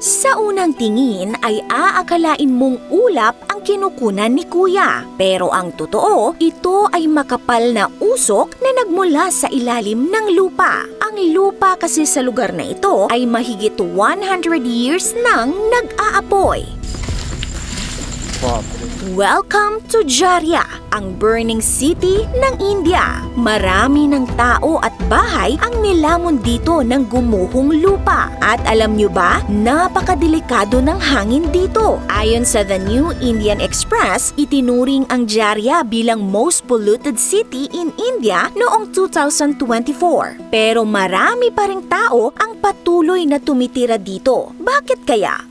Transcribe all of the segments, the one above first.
Sa unang tingin ay aakalain mong ulap ang kinukunan ni kuya. Pero ang totoo, ito ay makapal na usok na nagmula sa ilalim ng lupa. Ang lupa kasi sa lugar na ito ay mahigit 100 years nang nag-aapoy. Welcome to Jaria, ang burning city ng India. Marami ng tao at bahay ang nilamon dito ng gumuhong lupa. At alam nyo ba, napakadelikado ng hangin dito. Ayon sa The New Indian Express, itinuring ang Jaria bilang most polluted city in India noong 2024. Pero marami pa ring tao ang patuloy na tumitira dito. Bakit kaya?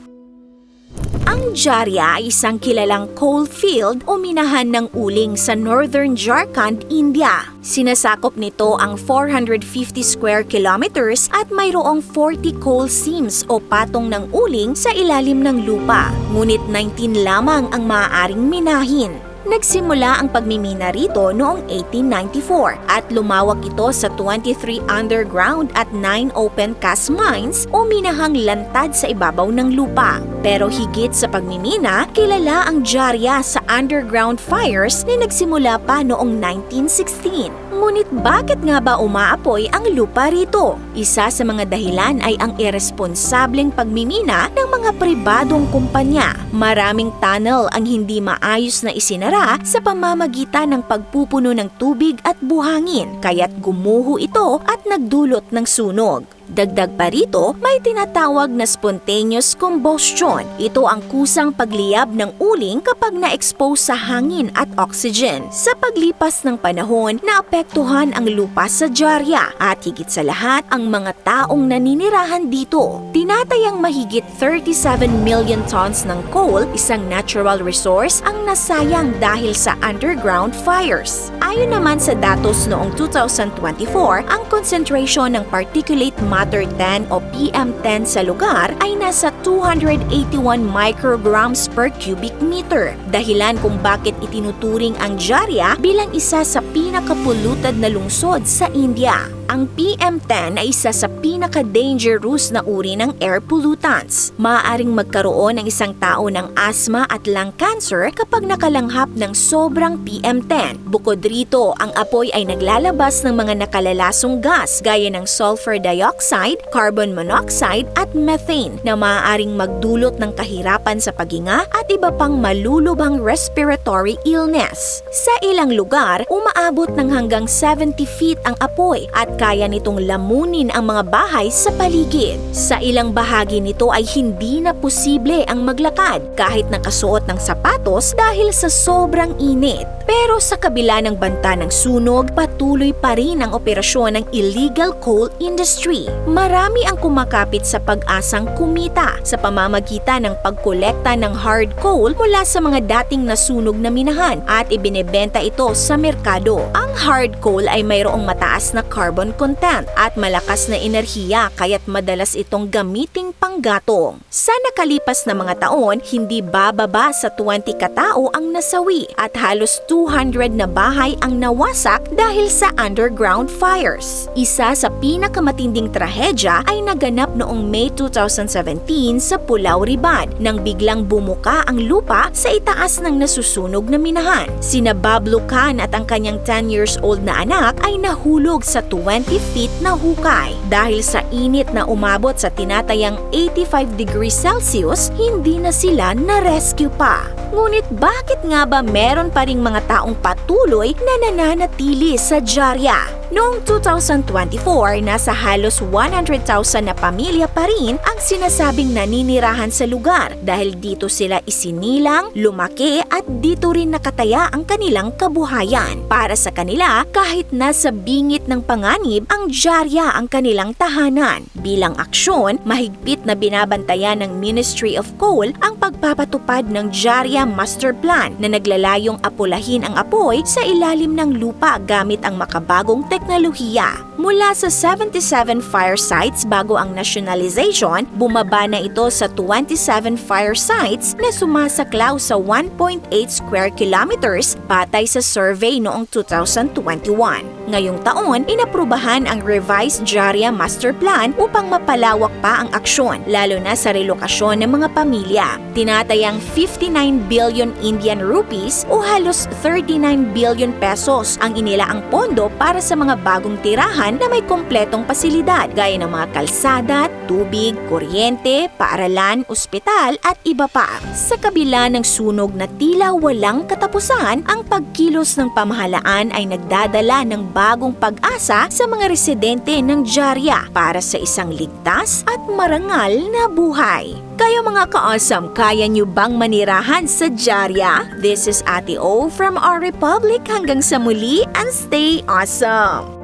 Ang Jaria ay isang kilalang coal field o minahan ng uling sa northern Jharkhand, India. Sinasakop nito ang 450 square kilometers at mayroong 40 coal seams o patong ng uling sa ilalim ng lupa. Ngunit 19 lamang ang maaaring minahin. Nagsimula ang pagmimina rito noong 1894 at lumawak ito sa 23 underground at 9 open cast mines o minahang lantad sa ibabaw ng lupa. Pero higit sa pagmimina, kilala ang Jaria sa underground fires na nagsimula pa noong 1916. Ngunit bakit nga ba umaapoy ang lupa rito? Isa sa mga dahilan ay ang irresponsableng pagmimina ng mga pribadong kumpanya. Maraming tunnel ang hindi maayos na isinara sa pamamagitan ng pagpupuno ng tubig at buhangin, kaya't gumuho ito at nagdulot ng sunog. Dagdag pa rito, may tinatawag na spontaneous combustion. Ito ang kusang pagliyab ng uling kapag na-expose sa hangin at oxygen. Sa paglipas ng panahon, naapektuhan ang lupa sa Jaria at higit sa lahat ang mga taong naninirahan dito. Tinatayang mahigit 37 million tons ng coal, isang natural resource, ang nasayang dahil sa underground fires. Ayon naman sa datos noong 2024, ang concentration ng particulate matter 10 o PM10 sa lugar ay nasa 281 micrograms per cubic meter. Dahilan kung bakit itinuturing ang Jaria bilang isa sa pinakapolluted na lungsod sa India. Ang PM10 ay isa sa pinaka-dangerous na uri ng air pollutants. Maaaring magkaroon ng isang tao ng asthma at lung cancer kapag nakalanghap ng sobrang PM10. Bukod rito, ang apoy ay naglalabas ng mga nakalalasong gas gaya ng sulfur dioxide, carbon monoxide at methane na maaaring magdulot ng kahirapan sa paghinga at iba pang malulubhang respiratory illness. Sa ilang lugar, umaabot ng hanggang 70 feet ang apoy at kaya nitong lamunin ang mga bahay sa paligid. Sa ilang bahagi nito ay hindi na posible ang maglakad kahit nakasuot ng sapatos dahil sa sobrang init. Pero sa kabila ng banta ng sunog, patuloy pa rin ang operasyon ng illegal coal industry. Marami ang kumakapit sa pag-asang kumita sa pamamagitan ng pagkolekta ng hard coal mula sa mga dating nasunog na minahan at ibinebenta ito sa merkado. Ang hard coal ay mayroong mataas na carbon content at malakas na enerhiya kaya't madalas itong gamiting panggatong. Sa nakalipas na mga taon, hindi bababa sa 20 katao ang nasawi at halos 200 na bahay ang nawasak dahil sa underground fires. Isa sa pinakamatinding trahedya ay naganap noong May 2017 sa Pulau Ribad nang biglang bumuka ang lupa sa itaas ng nasusunog na minahan. Sina Bablo Khan at ang kanyang 10 years old na anak ay nahulog sa 20 feet na hukay. Dahil sa init na umabot sa tinatayang 85 degrees Celsius, hindi na sila na-rescue pa. Ngunit bakit nga ba meron pa ring mga taong patuloy na nananatili sa Jaria? Noong 2024, nasa halos 100,000 na pamilya pa rin ang sinasabing naninirahan sa lugar dahil dito sila isinilang, lumaki at dito rin nakataya ang kanilang kabuhayan. Para sa kanila, kahit nasa bingit ng panganib, ang Jaria ang kanilang tahanan. Bilang aksyon, mahigpit na binabantayan ng Ministry of Coal ang pagpapatupad ng Jaria Master Plan na naglalayong apulahin ang apoy sa ilalim ng lupa gamit ang makabagong teknolohiya. Mula sa 77 fire sites bago ang nationalization, bumaba na ito sa 27 fire sites na sumasaklaw sa 1.8 square kilometers batay sa survey noong 2021. Ngayong taon, inaprubahan ang revised Jaria Master Plan upang mapalawak pa ang aksyon, lalo na sa relokasyon ng mga pamilya. Tinatayang 59 billion Indian rupees o halos 39 billion pesos ang inilaang pondo para sa mga bagong tirahan na may kompletong pasilidad gaya ng mga kalsada, tubig, kuryente, paaralan, ospital at iba pa. Sa kabila ng sunog na tila walang katapusan, ang pagkilos ng pamahalaan ay nagdadala ng bagong pag-asa sa mga residente ng Jaria para sa isang ligtas at marangal na buhay. Kayo mga ka-awesome, kaya nyo bang manirahan sa Jaria? This is Ate O from our Republic hanggang sa muli and stay awesome!